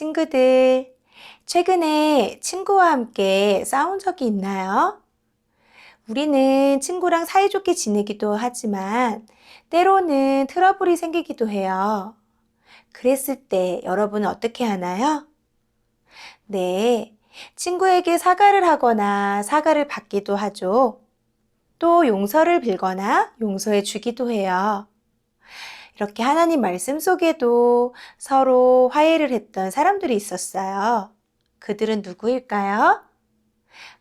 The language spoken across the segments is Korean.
친구들, 최근에 친구와 함께 싸운 적이 있나요? 우리는 친구랑 사이좋게 지내기도 하지만 때로는 트러블이 생기기도 해요. 그랬을 때 여러분은 어떻게 하나요? 네, 친구에게 사과를 하거나 사과를 받기도 하죠. 또 용서를 빌거나 용서해 주기도 해요. 이렇게 하나님 말씀 속에도 서로 화해를 했던 사람들이 있었어요. 그들은 누구일까요?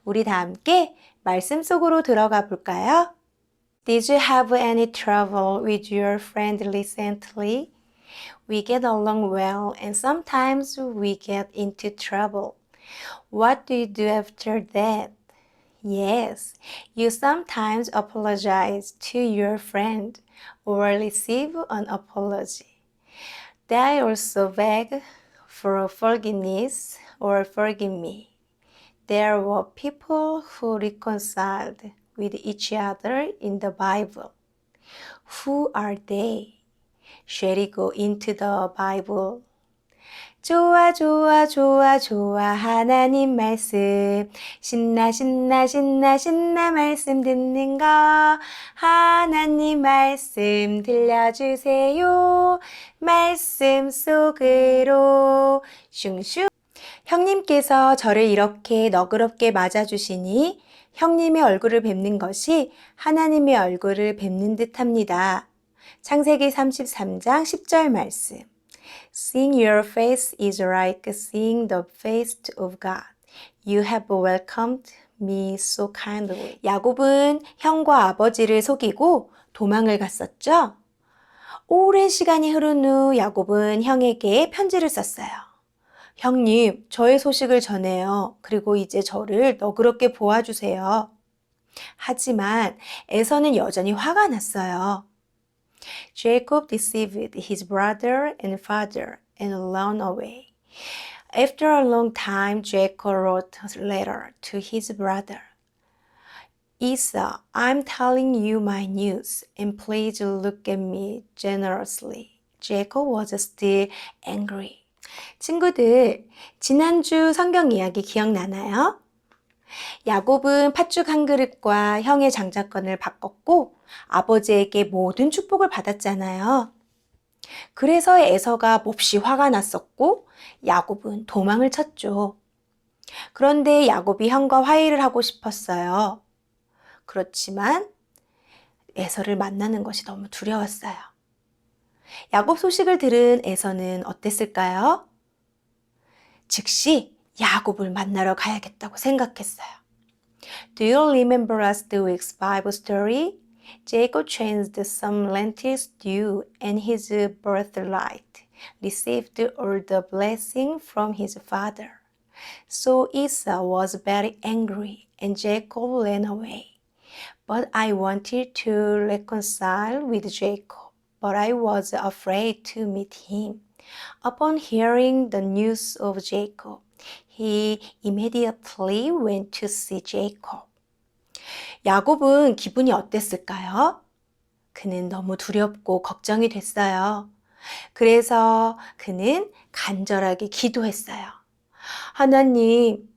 우리 다 함께 말씀 속으로 들어가 볼까요? Did you have any trouble with your friend recently? We get along well and sometimes we get into trouble. What do you do after that? Yes, you sometimes apologize to your friend or receive an apology. They also beg for forgiveness or forgive me. There were people who reconciled with each other in the Bible. Who are they? Shall we go into the Bible? 좋아, 좋아, 좋아, 좋아, 하나님 말씀. 신나, 신나, 신나, 신나, 말씀 듣는 거. 하나님 말씀 들려주세요. 말씀 속으로. 슝슝. 형님께서 저를 이렇게 너그럽게 맞아주시니 형님의 얼굴을 뵙는 것이 하나님의 얼굴을 뵙는 듯 합니다. 창세기 33장 10절 말씀. Seeing your face is like seeing the face of God. You have welcomed me so kindly. 야곱은 형과 아버지를 속이고 도망을 갔었죠. 오랜 시간이 흐른 후 야곱은 형에게 편지를 썼어요. 형님, 저의 소식을 전해요. 그리고 이제 저를 너그럽게 보아주세요. 하지만 에서는 여전히 화가 났어요. Jacob deceived his brother and father and ran away. After a long time, Jacob wrote a letter to his brother. Esau, I'm telling you my news, and please look at me generously. Jacob was still angry. 친구들, 지난주 성경 이야기 기억나나요? 야곱은 팥죽 한 그릇과 형의 장자권을 바꿨고 아버지에게 모든 축복을 받았잖아요. 그래서 에서가 몹시 화가 났었고 야곱은 도망을 쳤죠. 그런데 야곱이 형과 화해를 하고 싶었어요. 그렇지만 에서를 만나는 것이 너무 두려웠어요. 야곱 소식을 들은 에서는 어땠을까요? 즉시 야곱을 만나러 가야겠다고 생각했어요. Do you remember last week's Bible story? Jacob changed some lentil stew and his birthright, received all the blessing from his father. So Esau was very angry and Jacob ran away. But I wanted to reconcile with Jacob, but I was afraid to meet him. Upon hearing the news of Jacob, he immediately went to see Jacob. 야곱은 기분이 어땠을까요? 그는 너무 두렵고 걱정이 됐어요. 그래서 그는 간절하게 기도했어요. 하나님,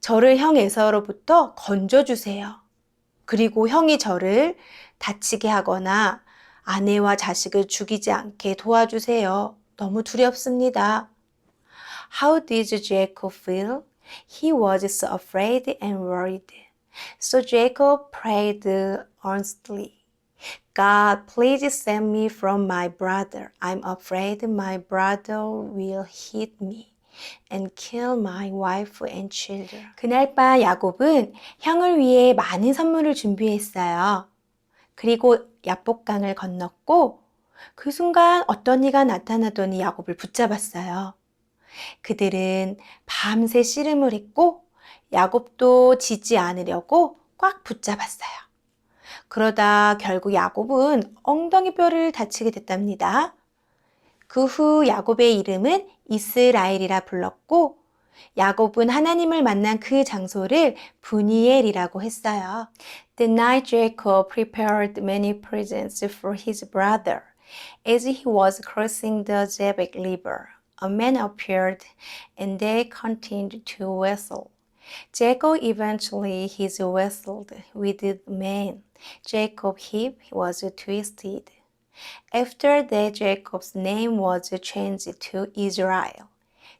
저를 형 에서로부터 건져주세요. 그리고 형이 저를 다치게 하거나 아내와 자식을 죽이지 않게 도와주세요. 너무 두렵습니다. How did Jacob feel? He was so afraid and worried. So Jacob prayed earnestly. God, please save me from my brother. I'm afraid my brother will hit me and kill my wife and children. 그날 밤 야곱은 형을 위해 많은 선물을 준비했어요. 그리고 야복강을 건넜고 그 순간 어떤 이가 나타나더니 야곱을 붙잡았어요. 그들은 밤새 씨름을 했고 야곱도 지지 않으려고 꽉 붙잡았어요. 그러다 결국 야곱은 엉덩이 뼈를 다치게 됐답니다. 그 후 야곱의 이름은 이스라엘이라 불렀고 야곱은 하나님을 만난 그 장소를 부니엘이라고 했어요. The night Jacob prepared many presents for his brother as he was crossing the Jabbok River. a man appeared and they continued to wrestle. Jacob eventually his wrestled with the man. Jacob's hip was twisted. After that, Jacob's name was changed to Israel.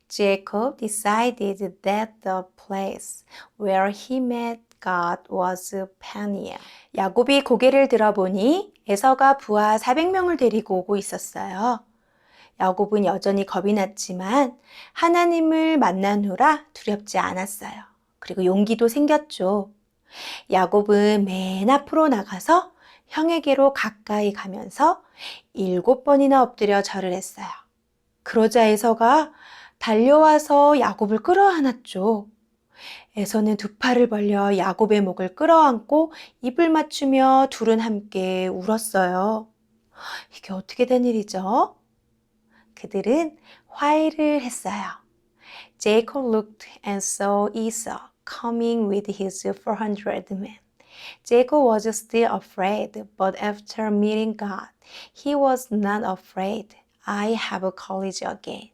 Jacob decided that the place where he met God was Peniel. 야곱이 고개를 들어보니 에서가 부하 400명을 데리고 오고 있었어요. 야곱은 여전히 겁이 났지만 하나님을 만난 후라 두렵지 않았어요. 그리고 용기도 생겼죠. 야곱은 맨 앞으로 나가서 형에게로 가까이 가면서 일곱 번이나 엎드려 절을 했어요. 그러자 에서가 달려와서 야곱을 끌어안았죠. 에서는 두 팔을 벌려 야곱의 목을 끌어안고 입을 맞추며 둘은 함께 울었어요. 이게 어떻게 된 일이죠? 그들은 화해를 했어요. Jacob looked and saw Esau coming with his 400 men. Jacob was still afraid, but after meeting God, he was not afraid. I have courage again.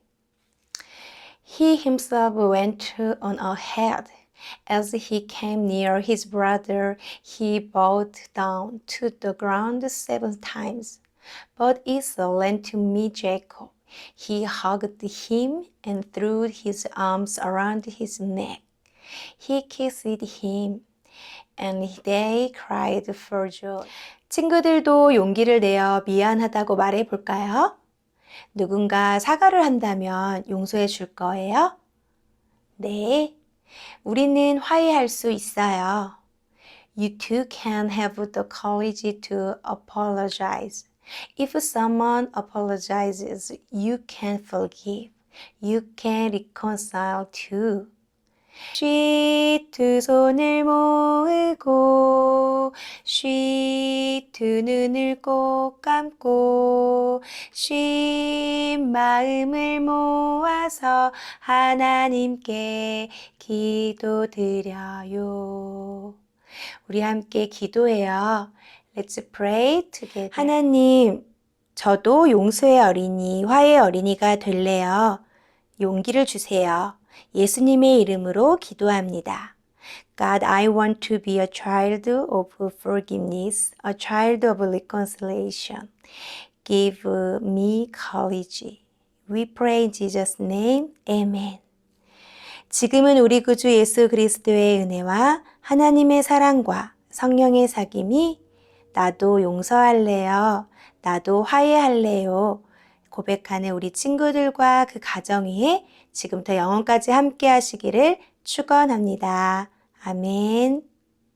He himself went on ahead. As he came near his brother, he bowed down to the ground seven times. But Esau ran to meet Jacob. He hugged him and threw his arms around his neck. He kissed him, and they cried for joy. 친구들도 용기를 내어 미안하다고 말해 볼까요? 누군가 사과를 한다면 용서해 줄 거예요? 네. 우리는 화해할 수 있어요. You too can have the courage to apologize. If someone apologizes, you can forgive. You can reconcile too. 쉬 두 손을 모으고 쉬 두 눈을 꼭 감고 쉬 마음을 모아서 하나님께 기도드려요. 우리 함께 기도해요. Let's pray together. 하나님, 저도 용서의 어린이, 화해의 어린이가 될래요. 용기를 주세요. 예수님의 이름으로 기도합니다. God, I want to be a child of forgiveness, a child of reconciliation. Give me courage. We pray in Jesus' name. Amen. 지금은 우리 구주 예수 그리스도의 은혜와 하나님의 사랑과 성령의 사귐이 나도 용서할래요. 나도 화해할래요. 고백하는 우리 친구들과 그 가정 위에 지금부터 영원까지 함께 하시기를 축원합니다. 아멘.